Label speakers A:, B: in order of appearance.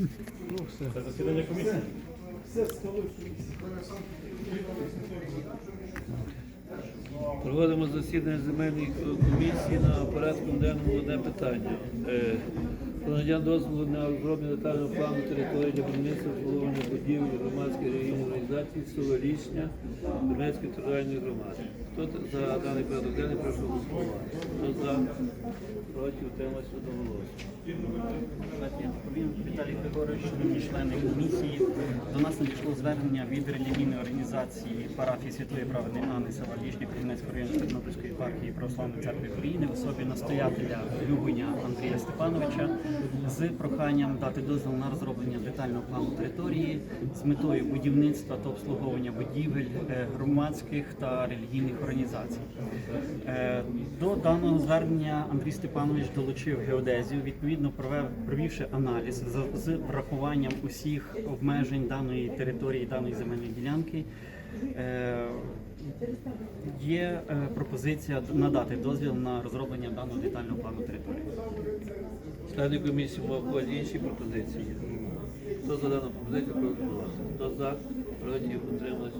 A: Все.
B: Це засідання комісії.
A: Проводимо засідання земельної комісії на порядку денному одне питання. Е, надання дозволу на розроблення детального плану території для будівництва обслуговування будівель громадської релігійної організації село Річня Донецької територіальної громади. Хто за даний порядок денний прошу голосувати? Хто за? Проти утримався.
C: Я доповім Віталій Григорович, шановні члени комісії. До нас надійшло звернення від релігійної організації парафії Святої Праведної Анни села Ліжні Кремінецького району Тернопільської єпархії Православної церкви України в особі настоятеля Любеня Андрія Степановича з проханням дати дозвіл на розроблення детального плану території з метою будівництва та обслуговування будівель е, громадських та релігійних організацій. Е, До даного звернення Андрій Степанович долучив геодезію, відповідно провев провівши аналіз з врахуванням усіх обмежень даної території, даної земельної ділянки. Е, Є е, пропозиція надати дозвіл на розроблення даного детального плану території.
A: Члени комісії мав інші пропозиції. Хто за дану пропозицію проголосувати? Хто за? Проти утримався